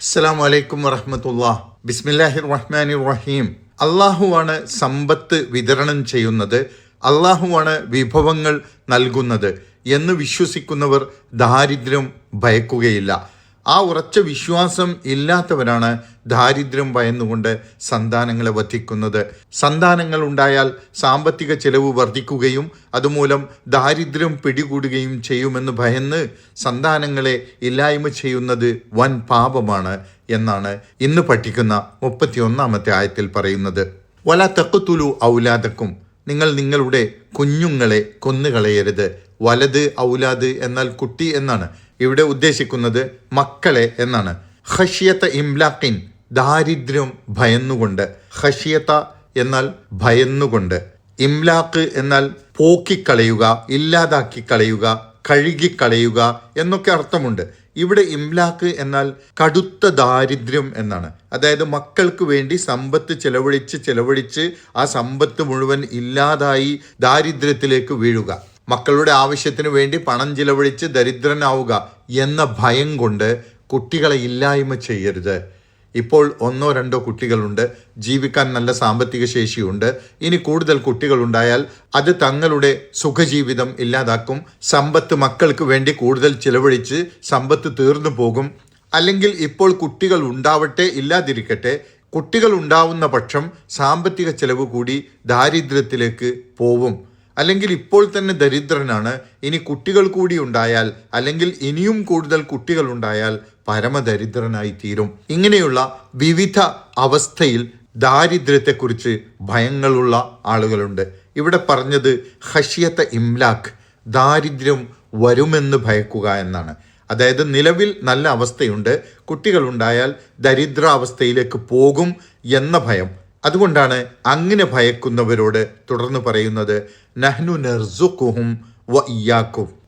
അസ്സലാമു വലൈക്കും വറഹമത്തുള്ള. ബിസ്മില്ലാഹിർ റഹ്മാനിർ റഹീം അള്ളാഹുവാണ് സമ്പത്ത് വിതരണം ചെയ്യുന്നത് അള്ളാഹുവാണ് വിഭവങ്ങൾ നൽകുന്നത് എന്ന് വിശ്വസിക്കുന്നവർ ദാരിദ്ര്യം ഭയക്കുകയില്ല. ആ ഉറച്ച വിശ്വാസം ഇല്ലാത്തവരാണ് ദാരിദ്ര്യം ഭയന്നുകൊണ്ട് സന്താനങ്ങളെ വധിക്കുന്നത്. സന്താനങ്ങൾ ഉണ്ടായാൽ സാമ്പത്തിക ചെലവ് വർദ്ധിക്കുകയും അതുമൂലം ദാരിദ്ര്യം പിടികൂടുകയും ചെയ്യുമെന്ന് ഭയന്ന് സന്താനങ്ങളെ ഇല്ലായ്മ ചെയ്യുന്നത് വൻ പാപമാണ് എന്നാണ് ഇന്ന് പഠിക്കുന്ന മുപ്പത്തിയൊന്നാമത്തെ ആയത്തിൽ പറയുന്നത്. വല തെക്കുത്തുലു ഔലാദക്കും. നിങ്ങൾ നിങ്ങളുടെ കുഞ്ഞുങ്ങളെ കൊന്നുകളയരുത്. വലത് ഔലാദ് എന്നാൽ കുട്ടി എന്നാണ്. ഇവിടെ ഉദ്ദേശിക്കുന്നത് മക്കളെ എന്നാണ്. ഹഷിയത്ത ഇംലാഖിൻ ദാരിദ്ര്യം ഭയന്നുകൊണ്ട്. ഹഷിയത്ത എന്നാൽ ഭയന്നുകൊണ്ട്. ഇംലാഖ് എന്നാൽ പോക്കിക്കളയുക ഇല്ലാതാക്കി കളയുക കഴുകിക്കളയുക എന്നൊക്കെ അർത്ഥമുണ്ട്. ഇവിടെ ഇംലാക്ക് എന്നാൽ കടുത്ത ദാരിദ്ര്യം എന്നാണ്. അതായത് മക്കൾക്ക് വേണ്ടി സമ്പത്ത് ചെലവഴിച്ച് ചെലവഴിച്ച് ആ സമ്പത്ത് മുഴുവൻ ഇല്ലാതായി ദാരിദ്ര്യത്തിലേക്ക് വീഴുക. മക്കളുടെ ആവശ്യത്തിന് വേണ്ടി പണം ചിലവഴിച്ച് ദരിദ്രനാവുക എന്ന ഭയം കൊണ്ട് കുട്ടികളെ ഇല്ലായ്മ ചെയ്യരുത്. ഇപ്പോൾ ഒന്നോ രണ്ടോ കുട്ടികളുണ്ട്. ജീവിക്കാൻ നല്ല സാമ്പത്തിക ശേഷിയുണ്ട്. ഇനി കൂടുതൽ കുട്ടികളുണ്ടായാൽ അത് തങ്ങളുടെ സുഖജീവിതം ഇല്ലാതാക്കും. സമ്പത്ത് മക്കൾക്ക് വേണ്ടി കൂടുതൽ ചിലവഴിച്ച് സമ്പത്ത് തീർന്നു പോകും. അല്ലെങ്കിൽ ഇപ്പോൾ കുട്ടികൾ ഉണ്ടാവട്ടെ ഇല്ലാതിരിക്കട്ടെ കുട്ടികൾ ഉണ്ടാവുന്ന പക്ഷം സാമ്പത്തിക ചെലവ് കൂടി ദാരിദ്ര്യത്തിലേക്ക് പോവും. അല്ലെങ്കിൽ ഇപ്പോൾ തന്നെ ദരിദ്രനാണ് ഇനി കുട്ടികൾ കൂടി ഉണ്ടായാൽ അല്ലെങ്കിൽ ഇനിയും കൂടുതൽ കുട്ടികൾ ഉണ്ടായാൽ പരമദരിദ്രനായി തീരും. ഇങ്ങനെയുള്ള വിവിധ അവസ്ഥയിൽ ദാരിദ്ര്യത്തെക്കുറിച്ച് ഭയങ്ങളുള്ള ആളുകളുണ്ട്. ഇവിടെ പറഞ്ഞത് ഹഷിയത്ത ഇംലാഖ് ദാരിദ്ര്യം വരുമെന്ന് ഭയക്കുക എന്നാണ്. അതായത് നിലവിൽ നല്ല അവസ്ഥയുണ്ട് കുട്ടികളുണ്ടായാൽ ദരിദ്രാവസ്ഥയിലേക്ക് പോകും എന്ന ഭയം. അതുകൊണ്ടാണ് അങ്ങനെ ഭയക്കുന്നവരോട് തുടർന്ന് പറയുന്നത് നഹ്നു നെർസുക്കുഹും വ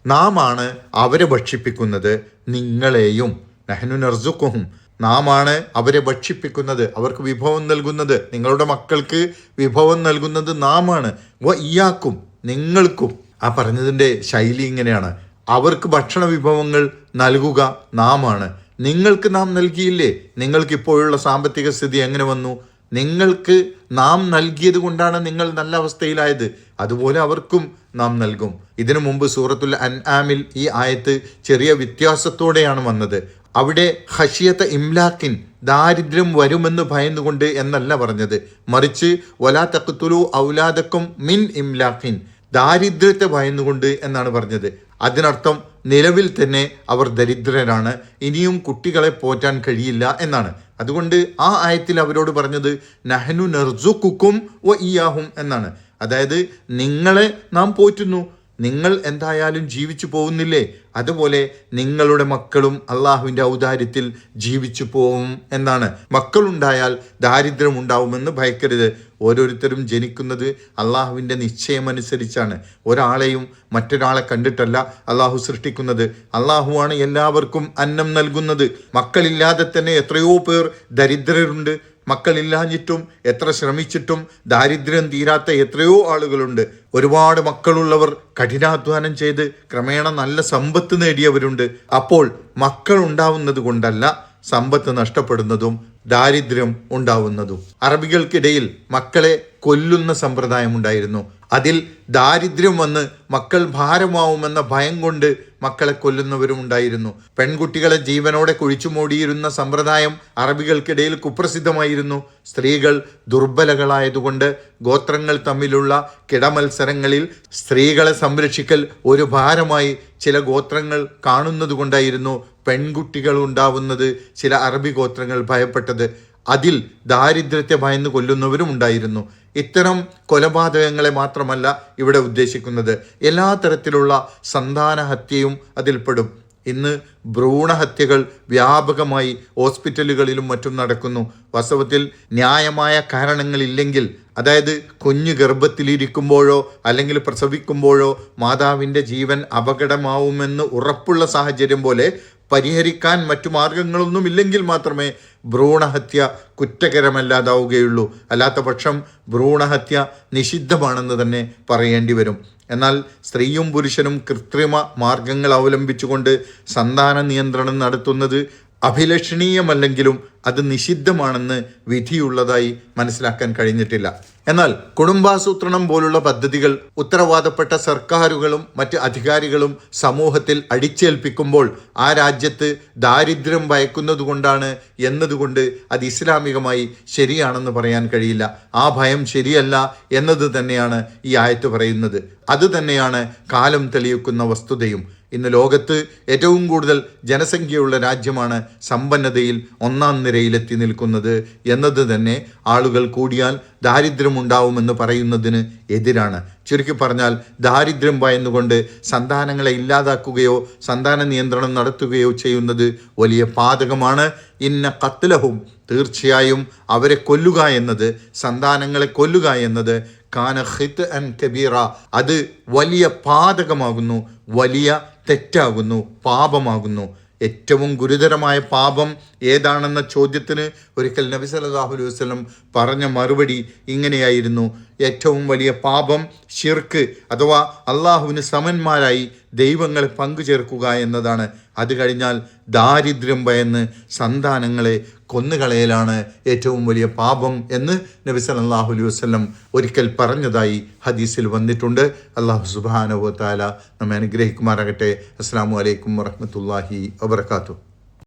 നാം ആണ് അവരെ ഭക്ഷിപ്പിക്കുന്നത് നിങ്ങളെയും. നഹ്നു നെർസുക്കുഹും നാം ആണ് അവരെ ഭക്ഷിപ്പിക്കുന്നത് അവർക്ക് വിഭവം നൽകുന്നത് നിങ്ങളുടെ മക്കൾക്ക് വിഭവം നൽകുന്നത് നാമാണ്. വ ഇയാക്കും നിങ്ങൾക്കും. ആ പറഞ്ഞതിന്റെ ശൈലി ഇങ്ങനെയാണ്. അവർക്ക് ഭക്ഷണ വിഭവങ്ങൾ നൽകുക നാമാണ്. നിങ്ങൾക്ക് നാം നൽകിയില്ലേ? നിങ്ങൾക്ക് ഇപ്പോഴുള്ള സാമ്പത്തിക സ്ഥിതി എങ്ങനെ വന്നു? നിങ്ങൾക്ക് നാം നൽകിയത് കൊണ്ടാണ് നിങ്ങൾ നല്ല അവസ്ഥയിലായത്. അതുപോലെ അവർക്കും നാം നൽകും. ഇതിനു മുമ്പ് സൂറത്തുൽ അൻആമിൽ ഈ ആയത്ത് ചെറിയ വ്യത്യാസത്തോടെയാണ് വന്നത്. അവിടെ ഹഷിയത്ത് ഇംലാക്കിൻ ദാരിദ്ര്യം വരുമെന്ന് ഭയന്നുകൊണ്ട് എന്നല്ല പറഞ്ഞത്. മറിച്ച് വലാ തക്കുത്തുലു ഔലാദക്കും മിൻ ഇംലാക്കിൻ ദാരിദ്ര്യത്തെ ഭയന്നുകൊണ്ട് എന്നാണ് പറഞ്ഞത്. അതിനർത്ഥം നിലവിൽ തന്നെ അവർ ദരിദ്രരാണ്. ഇനിയും കുട്ടികളെ പോറ്റാൻ കഴിയില്ല എന്നാണ്. അതുകൊണ്ട് ആ ആയത്തിൽ അവരോട് പറഞ്ഞത് നഹനു നെർസുക്കും വ ഇയാഹും എന്നാണ്. അതായത് നിങ്ങളെ നാം പോറ്റുന്നു നിങ്ങൾ എന്തായാലും ജീവിച്ചു പോകുന്നില്ലേ? അതുപോലെ നിങ്ങളുടെ മക്കളും അള്ളാഹുവിന്റെ ഔദാര്യത്തിൽ ജീവിച്ചു പോവും എന്നാണ്. മക്കളുണ്ടായാൽ ദാരിദ്ര്യം ഉണ്ടാവുമെന്ന് ഭയക്കരുത്. ഓരോരുത്തരും ജനിക്കുന്നത് അള്ളാഹുവിന്റെ നിശ്ചയമനുസരിച്ചാണ്. ഒരാളെയും മറ്റൊരാളെ കണ്ടിട്ടല്ല അള്ളാഹു സൃഷ്ടിക്കുന്നത്. അള്ളാഹുവാണ് എല്ലാവർക്കും അന്നം നൽകുന്നത്. മക്കളില്ലാതെ തന്നെ എത്രയോ പേർ ദരിദ്രരുണ്ട്. മക്കളില്ലാഞ്ഞിട്ടും എത്ര ശ്രമിച്ചിട്ടും ദാരിദ്ര്യം തീരാത്ത എത്രയോ ആളുകളുണ്ട്. ഒരുപാട് മക്കളുള്ളവർ കഠിനാധ്വാനം ചെയ്ത് ക്രമേണ നല്ല സമ്പത്ത് നേടിയവരുണ്ട്. അപ്പോൾ മക്കൾ ഉണ്ടാവുന്നത് കൊണ്ടല്ല സമ്പത്ത് നഷ്ടപ്പെടുന്നതും ദാരിദ്ര്യം ഉണ്ടാവുന്നതും. അറബികൾക്കിടയിൽ മക്കളെ കൊല്ലുന്ന സമ്പ്രദായം ഉണ്ടായിരുന്നു. അതിൽ ദാരിദ്ര്യം വന്ന് മക്കൾ ഭാരമാവുമെന്ന ഭയം കൊണ്ട് മക്കളെ കൊല്ലുന്നവരും ഉണ്ടായിരുന്നു. പെൺകുട്ടികളെ ജീവനോടെ കുഴിച്ചു മൂടിയിരുന്ന സമ്പ്രദായം അറബികൾക്കിടയിൽ കുപ്രസിദ്ധമായിരുന്നു. സ്ത്രീകൾ ദുർബലകളായതുകൊണ്ട് ഗോത്രങ്ങൾ തമ്മിലുള്ള കിടമത്സരങ്ങളിൽ സ്ത്രീകളെ സംരക്ഷിക്കൽ ഒരു ഭാരമായി ചില ഗോത്രങ്ങൾ കാണുന്നതുകൊണ്ടായിരുന്നു പെൺകുട്ടികൾ ഉണ്ടാവുന്നത് ചില അറബി ഗോത്രങ്ങൾ ഭയപ്പെട്ടത്. അതിൽ ദാരിദ്ര്യത്തെ ഭയന്ന് കൊല്ലുന്നവരും ഉണ്ടായിരുന്നു. ഇത്തരം കൊലപാതകങ്ങളെ മാത്രമല്ല ഇവിടെ ഉദ്ദേശിക്കുന്നത്. എല്ലാ തരത്തിലുള്ള സന്താനഹത്യയും അതിൽപ്പെടും. ഇന്ന് ഭ്രൂണഹത്യകൾ വ്യാപകമായി ഹോസ്പിറ്റലുകളിലും മറ്റും നടക്കുന്നു. വാസ്തവത്തിൽ ന്യായമായ കാരണങ്ങളില്ലെങ്കിൽ അതായത് കുഞ്ഞ് ഗർഭത്തിലിരിക്കുമ്പോഴോ അല്ലെങ്കിൽ പ്രസവിക്കുമ്പോഴോ മാതാവിന്റെ ജീവൻ അപകടമാവുമെന്ന് ഉറപ്പുള്ള സാഹചര്യം പോലെ പരിഹരിക്കാൻ മറ്റു മാർഗങ്ങളൊന്നും ഇല്ലെങ്കിൽ മാത്രമേ ഭ്രൂണഹത്യ കുറ്റകരമല്ലാതാവുകയുള്ളൂ. അല്ലാത്ത പക്ഷം ഭ്രൂണഹത്യ നിഷിദ്ധമാണെന്ന് തന്നെ പറയേണ്ടി വരും. എന്നാൽ സ്ത്രീയും പുരുഷനും കൃത്രിമ മാർഗങ്ങൾ അവലംബിച്ചുകൊണ്ട് സന്താന നിയന്ത്രണം നടത്തുന്നത് അഭിലഷണീയമല്ലെങ്കിലും അത് നിഷിദ്ധമാണെന്ന് വിധിയുള്ളതായി മനസ്സിലാക്കാൻ കഴിഞ്ഞിട്ടില്ല. എന്നാൽ കുടുംബാസൂത്രണം പോലുള്ള പദ്ധതികൾ ഉത്തരവാദപ്പെട്ട സർക്കാരുകളും മറ്റ് അധികാരികളും സമൂഹത്തിൽ അടിച്ചേൽപ്പിക്കുമ്പോൾ ആ രാജ്യത്ത് ദാരിദ്ര്യം വയക്കുന്നതുകൊണ്ടാണ് എന്നതുകൊണ്ട് അത് ഇസ്ലാമികമായി ശരിയാണെന്ന് പറയാൻ കഴിയില്ല. ആ ഭയം ശരിയല്ല എന്നത് തന്നെയാണ് ഈ ആയത്ത് പറയുന്നത്. അത് തന്നെയാണ് കാലം തെളിയിക്കുന്ന വസ്തുതയും. ഇന്ന് ലോകത്ത് ഏറ്റവും കൂടുതൽ ജനസംഖ്യയുള്ള രാജ്യമാണ് സമ്പന്നതയിൽ ഒന്നാം നിരയിലെത്തി നിൽക്കുന്നത്. എന്നത് തന്നെ ആളുകൾ കൂടിയാൽ ദാരിദ്ര്യമുണ്ടാവുമെന്ന് പറയുന്നതിന് എതിരാണ്. ചുരുക്കി പറഞ്ഞാൽ ദാരിദ്ര്യം ഭയന്നുകൊണ്ട് സന്താനങ്ങളെ ഇല്ലാതാക്കുകയോ സന്താന നിയന്ത്രണം നടത്തുകയോ ചെയ്യുന്നത് വലിയ പാതകമാണ്. ഇന്ന കത്തിലഹും തീർച്ചയായും അവരെ കൊല്ലുക എന്നത് സന്താനങ്ങളെ കൊല്ലുക എന്നത് കാന ഹിത്ത് അൻ കബീറ. അത് വലിയ പാതകമാകുന്നു വലിയ തെറ്റാകുന്നു പാപമാകുന്നു. ഏറ്റവും ഗുരുതരമായ പാപം ഏതാണെന്ന ചോദ്യത്തിന് ഒരിക്കൽ നബി സല്ലല്ലാഹു അലൈഹി വസല്ലം പറഞ്ഞ മറുപടി ഇങ്ങനെയായിരുന്നു. ഏറ്റവും വലിയ പാപം ഷിർക്ക് അഥവാ അള്ളാഹുവിന് സമന്മാരായി ദൈവങ്ങളെ പങ്കുചേർക്കുക എന്നതാണ്. അത് കഴിഞ്ഞാൽ ദാരിദ്ര്യം ഭയന്ന് സന്താനങ്ങളെ കൊന്നുകളയലാണ് ഏറ്റവും വലിയ പാപം എന്ന് നബി സല്ലല്ലാഹു അലൈഹി വസ്ലം ഒരിക്കൽ പറഞ്ഞതായി ഹദീസിൽ വന്നിട്ടുണ്ട്. അള്ളാഹു സുബ്ഹാനഹു താല നമ്മെ അനുഗ്രഹിക്കുമാറാകട്ടെ. അസ്സാം വലൈക്കും വറഹ്മത്തുള്ളാഹി വബർക്കാത്തു